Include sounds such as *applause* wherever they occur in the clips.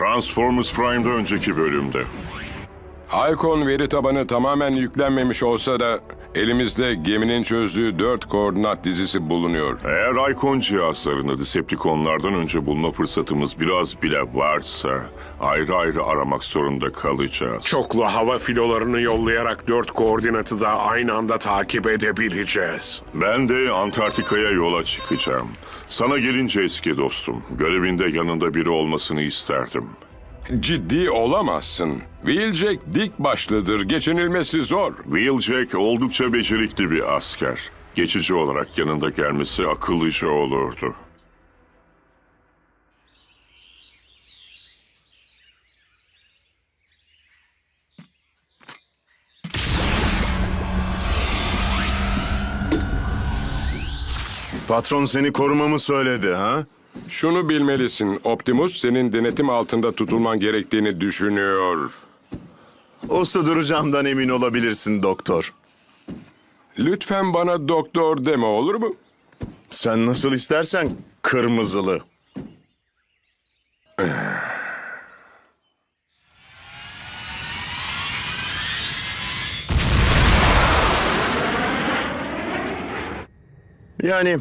Transformers Prime'da önceki bölümde. Icon veri tabanı tamamen yüklenmemiş olsa da elimizde geminin çözdüğü dört koordinat dizisi bulunuyor. Eğer Icon cihazlarını Decepticonlardan önce bulma fırsatımız biraz bile varsa ayrı ayrı aramak zorunda kalacağız. Çoklu hava filolarını yollayarak dört koordinatı da aynı anda takip edebileceğiz. Ben de Antarktika'ya yola çıkacağım. Sana gelince eski dostum, görevinde yanında biri olmasını isterdim. Ciddi olamazsın. Wheeljack dik başlıdır, geçinilmesi zor. Wheeljack oldukça becerikli bir asker. Geçici olarak yanında gelmesi akıllıca olurdu. Patron seni korumamı söyledi ha? Şunu bilmelisin, Optimus senin denetim altında tutulman gerektiğini düşünüyor. Usta duracağımdan emin olabilirsin doktor. Lütfen bana doktor deme olur mu? Sen nasıl istersen kırmızılı. *sighs* Yani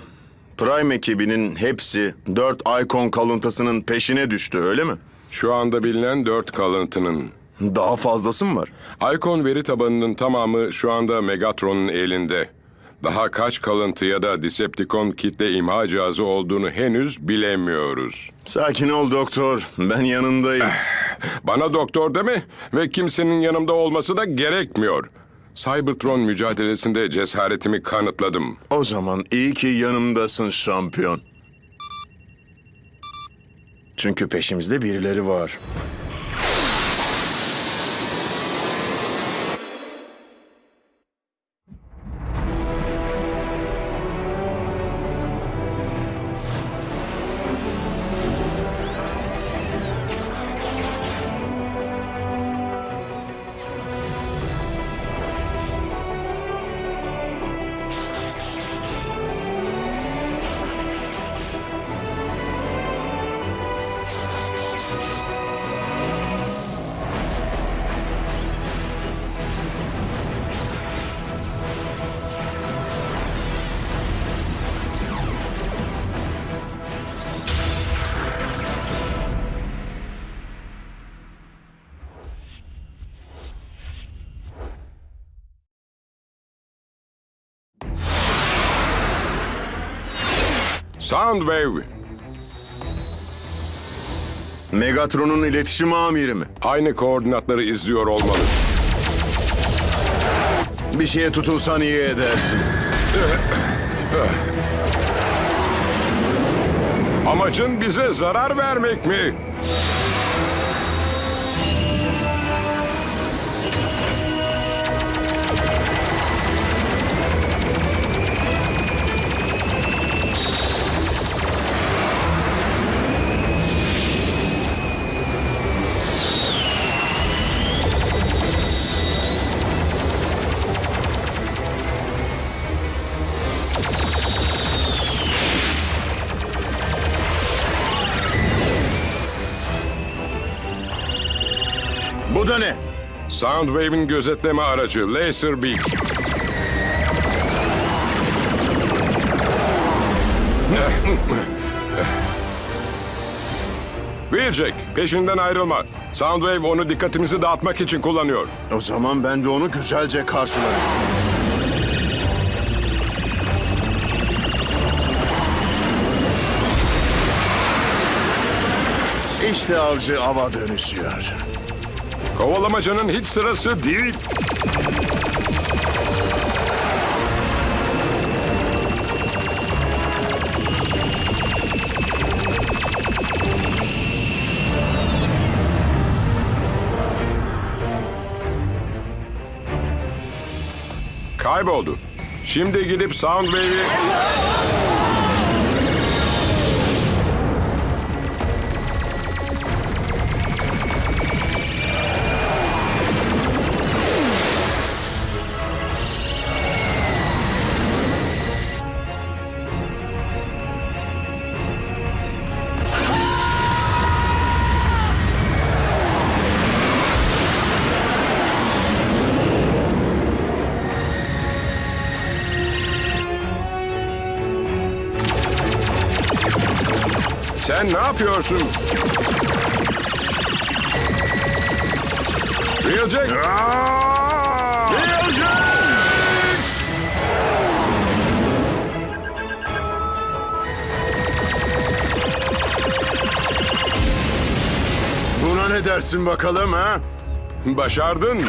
Prime ekibinin hepsi dört Icon kalıntısının peşine düştü öyle mi? Şu anda bilinen dört kalıntının. Daha fazlası mı var? Icon veri tabanının tamamı şu anda Megatron'un elinde. Daha kaç kalıntı ya da Decepticon kitle imha cihazı olduğunu henüz bilemiyoruz. Sakin ol doktor. Ben yanındayım. *sighs* Bana doktor deme ve kimsenin yanımda olması da gerekmiyor. Cybertron mücadelesinde cesaretimi kanıtladım. O zaman iyi ki yanımdasın şampiyon. Çünkü peşimizde birileri var. Soundwave, Megatron'un iletişim amiri mi? aynı koordinatları izliyor olmalı. Bir şeye tutulsan iyi edersin. Amacın bize zarar vermek mi? Soundwave'in gözetleme aracı Laserbeak. Wheeljack, peşinden ayrılma. Soundwave onu dikkatimizi dağıtmak için kullanıyor. O zaman ben de onu güzelce karşılarım. İşte avcı ava dönüşüyor. Kovalamacanın hiç sırası değil. Kayboldu. Şimdi gidip Soundwave'i... Sen ne yapıyorsun? Wheeljack! Buna ne dersin bakalım ha? Başardın.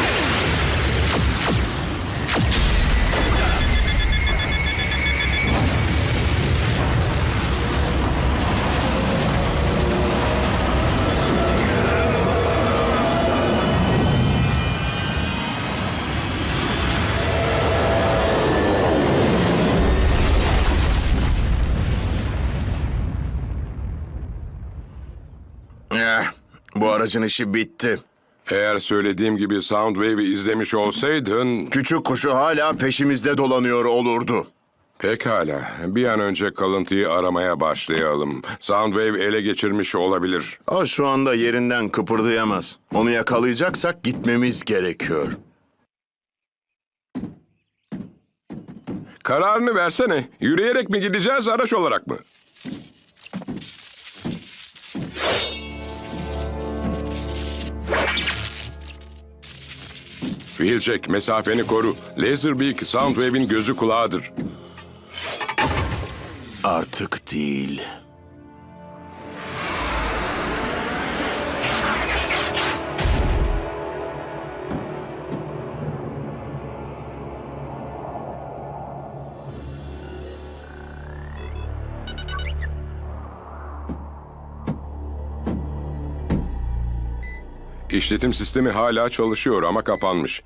Aracın işi bitti. Eğer söylediğim gibi Soundwave'i izlemiş olsaydın... Küçük kuşu hala peşimizde dolanıyor olurdu. Pekala. Bir an önce kalıntıyı aramaya başlayalım. Soundwave ele geçirmiş olabilir. O şu anda yerinden kıpırdayamaz. Onu yakalayacaksak gitmemiz gerekiyor. Kararını versene. Yürüyerek mi gideceğiz, araç olarak mı? Wheeljack, mesafeni koru. Laserbeak, Soundwave'in gözü kulağıdır. Artık değil. İşletim sistemi hala çalışıyor ama kapanmış.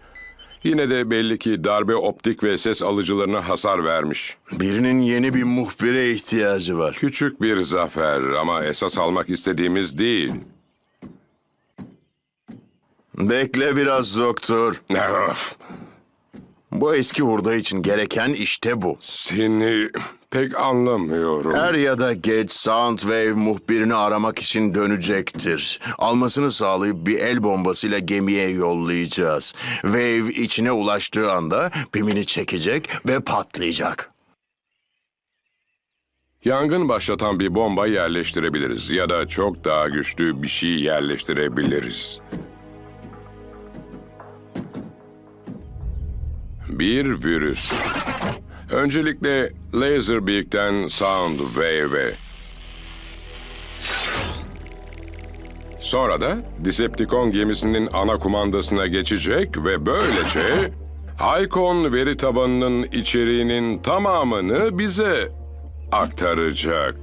Yine de belli ki darbe optik ve ses alıcılarına hasar vermiş. Birinin yeni bir muhbire ihtiyacı var. Küçük bir zafer ama esas almak istediğimiz değil. Bekle biraz doktor. Öf, Bu eski hurda için gereken işte bu. Seni pek anlamıyorum. Er ya da geç Soundwave muhbirini aramak için dönecektir. Almasını sağlayıp bir el bombasıyla gemiye yollayacağız. Wave içine ulaştığı anda pimini çekecek ve patlayacak. Yangın başlatan bir bomba yerleştirebiliriz ya da çok daha güçlü bir şey yerleştirebiliriz. Bir virüs. Öncelikle Laserbeak'ten Soundwave'e. Sonra da Decepticon gemisinin ana kumandasına geçecek ve böylece Icon veri tabanının içeriğinin tamamını bize aktaracak.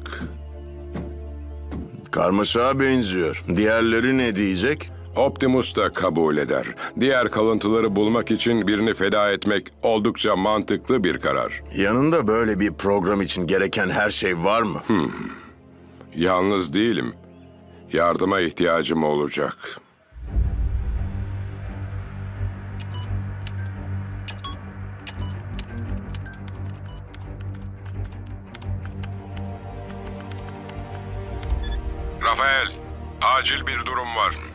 Karmaşağa benziyor. Diğerleri ne diyecek? Optimus da kabul eder. Diğer kalıntıları bulmak için birini feda etmek oldukça mantıklı bir karar. Yanında böyle bir program için gereken her şey var mı? Yalnız değilim. Yardıma ihtiyacım olacak. Rafael, acil bir durum var.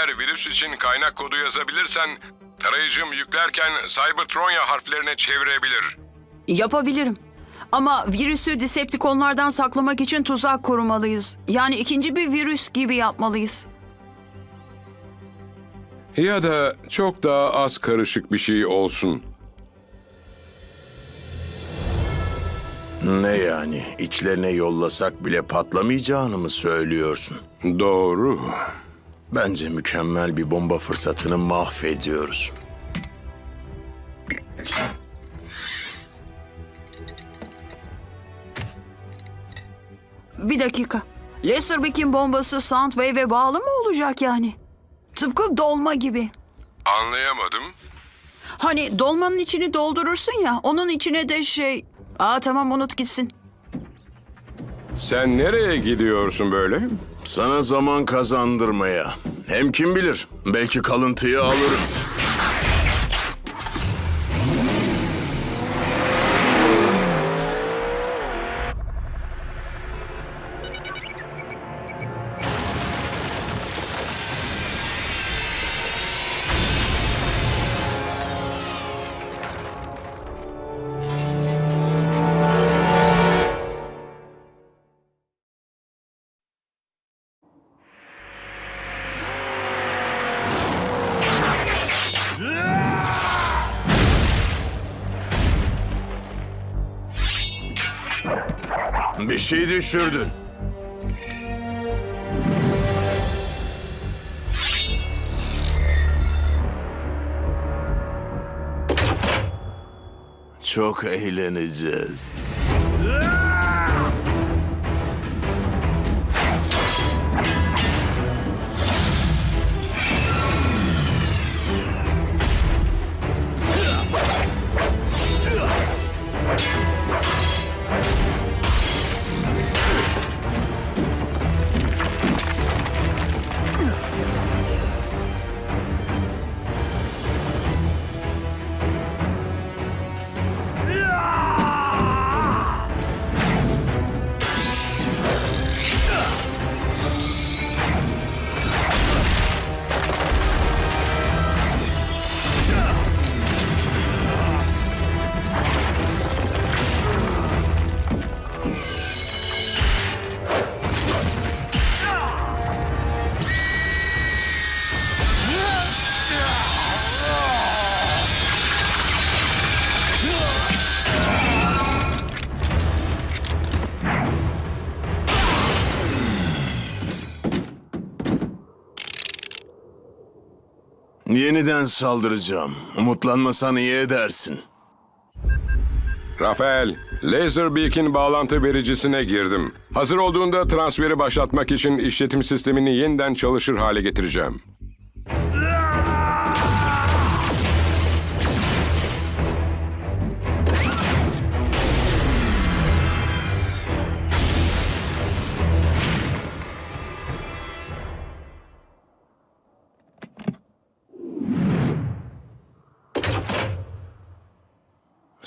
Eğer virüs için kaynak kodu yazabilirsen, tarayıcım yüklerken Cybertronya harflerine çevirebilir. Yapabilirim. Ama virüsü Decepticonlardan saklamak için tuzak kurmalıyız. Yani ikinci bir virüs gibi yapmalıyız. Ya da çok daha az karışık bir şey olsun. Ne yani? İçlerine yollasak bile patlamayacağını mı söylüyorsun? Doğru. Bence mükemmel bir bomba fırsatını mahvediyoruz. Bir dakika. Laserbeak'in bombası Soundwave'e bağlı mı olacak yani? Tıpkı dolma gibi. Anlayamadım. Hani dolmanın içini doldurursun ya, onun içine de şey... Aa tamam unut gitsin. Sen nereye gidiyorsun böyle? Sana zaman kazandırmaya. Hem kim bilir, belki kalıntıyı alırım. Bir şey düşürdün. Çok eğleneceğiz. Yeniden saldıracağım. Umutlanmasan iyi edersin. Rafael, Laserbeak'in bağlantı vericisine girdim. Hazır olduğunda transferi başlatmak için işletim sistemini yeniden çalışır hale getireceğim.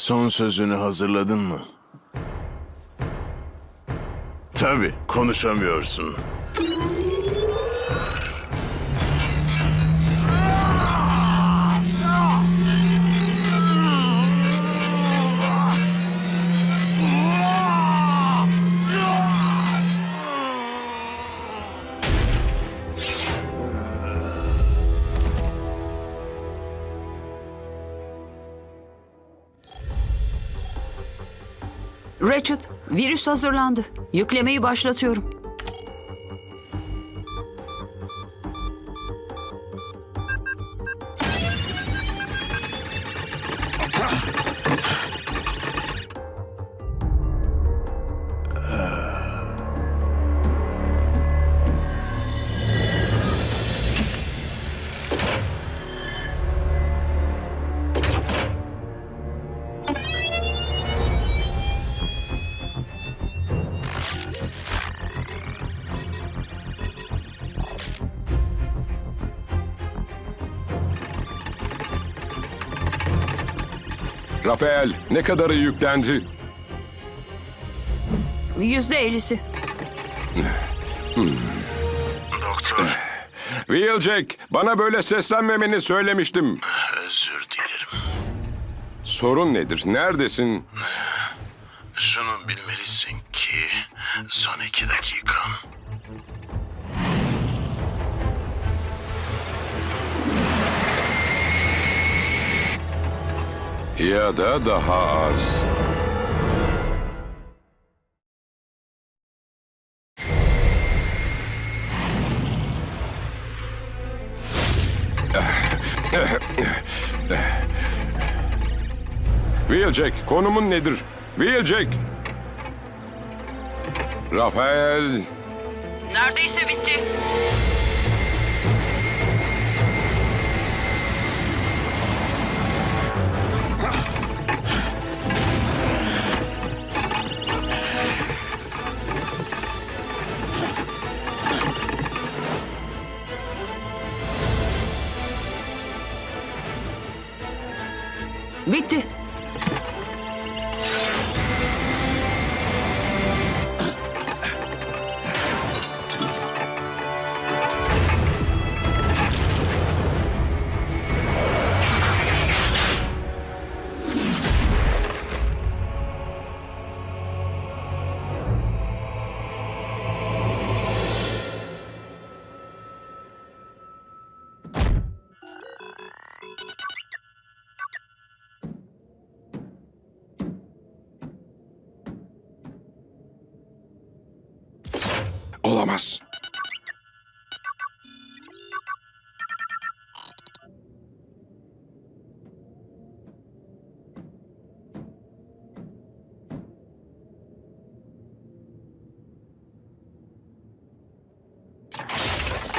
Son sözünü hazırladın mı? Tabii, konuşamıyorsun. Ratchet, virüs hazırlandı. Yüklemeyi başlatıyorum. Rafael, ne kadarı yüklendi? Yüzde ellisi. Doktor, Wheeljack, bana böyle seslenmemeni söylemiştim. özür dilerim. Sorun nedir? Neredesin? Şunu bilmelisin ki son iki dakika. Ya da daha az. Wheeljack, konumun nedir? Wheeljack! Rafael, Neredeyse bitti.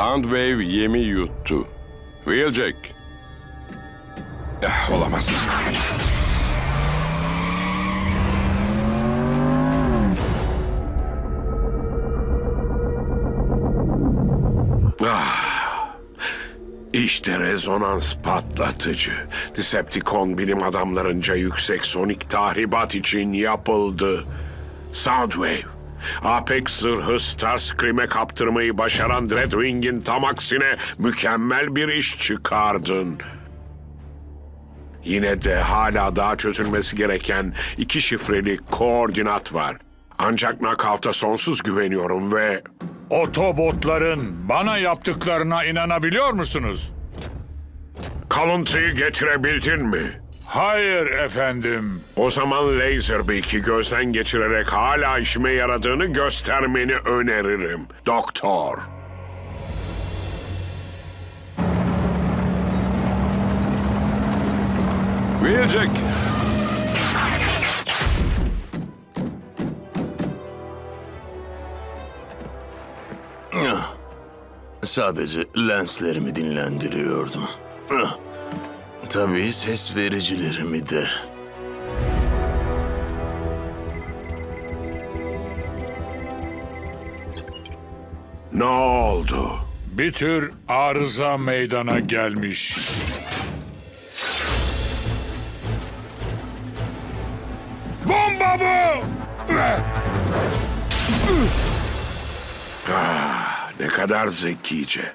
Soundwave yemi yuttu. Wheeljack. Eh, olamaz. İşte rezonans patlatıcı. Decepticon bilim adamlarınca yüksek sonik tahribat için yapıldı. Soundwave. Apex zırhı Starscream'e kaptırmayı başaran Dreadwing'in tam aksine mükemmel bir iş çıkardın. Yine de hala daha çözülmesi gereken iki şifreli koordinat var. Ancak Knockout'a sonsuz güveniyorum ve Otobotların bana yaptıklarına inanabiliyor musunuz? kalıntıyı getirebildin mi? Hayır efendim. O zaman Laserbeak'i gözden geçirerek hala işime yaradığını göstermeni öneririm. Doktor. Wheeljack. Sadece lenslerimi dinlendiriyordum. Ah. Tabii ses vericilerimi de. Ne oldu? Bir tür arıza meydana gelmiş. Bomba bu! Ne kadar zekice.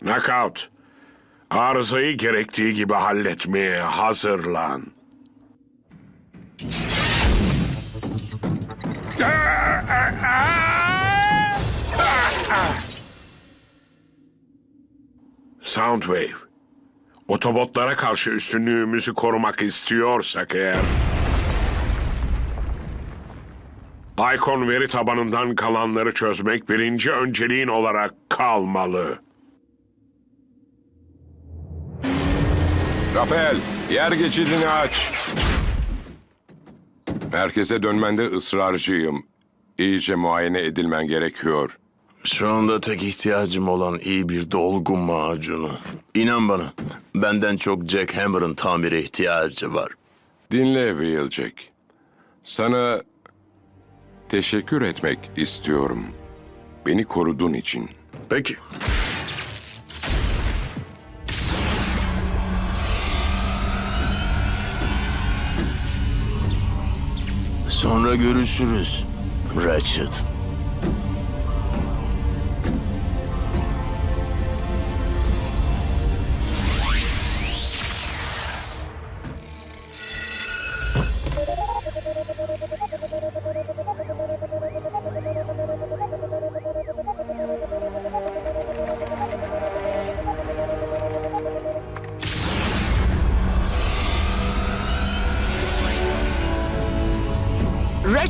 Knockout. Arızayı gerektiği gibi halletmeye hazırlan. Soundwave. Otobotlara karşı üstünlüğümüzü korumak istiyorsak eğer... Icon veri tabanından kalanları çözmek birinci önceliğin olarak kalmalı. Rafael, yer geçidini aç. Merkeze dönmende ısrarcıyım. İyice muayene edilmen gerekiyor. Şu anda tek ihtiyacım olan iyi bir dolgu macunu. İnan bana, benden çok Jack Hammer'ın tamire ihtiyacı var. Dinle Wheeljack. Sana teşekkür etmek istiyorum. Beni koruduğun için. Peki. Sonra görüşürüz. Ratchet.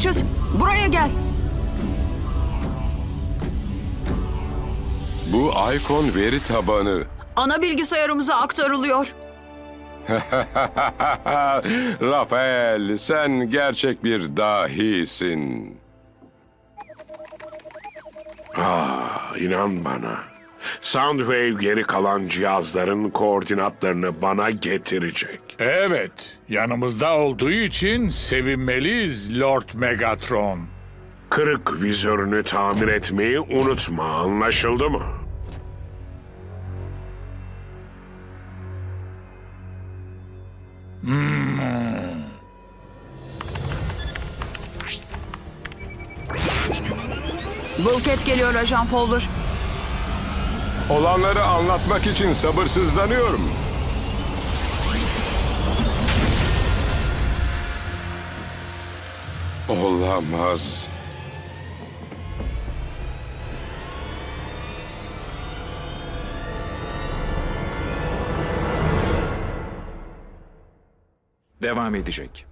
Ratchet buraya gel. Bu Icon veri tabanı. Ana bilgisayarımıza aktarılıyor. *laughs* Rafael, sen gerçek bir dahisin. Ah, inan bana. Soundwave geri kalan cihazların koordinatlarını bana getirecek. Evet, yanımızda olduğu için sevinmeliyiz Lord Megatron. Kırık vizörünü tamir etmeyi unutma, anlaşıldı mı? Bulket geliyor Ajan Fowler. Olanları anlatmak için sabırsızlanıyorum. Olamaz. Devam edecek.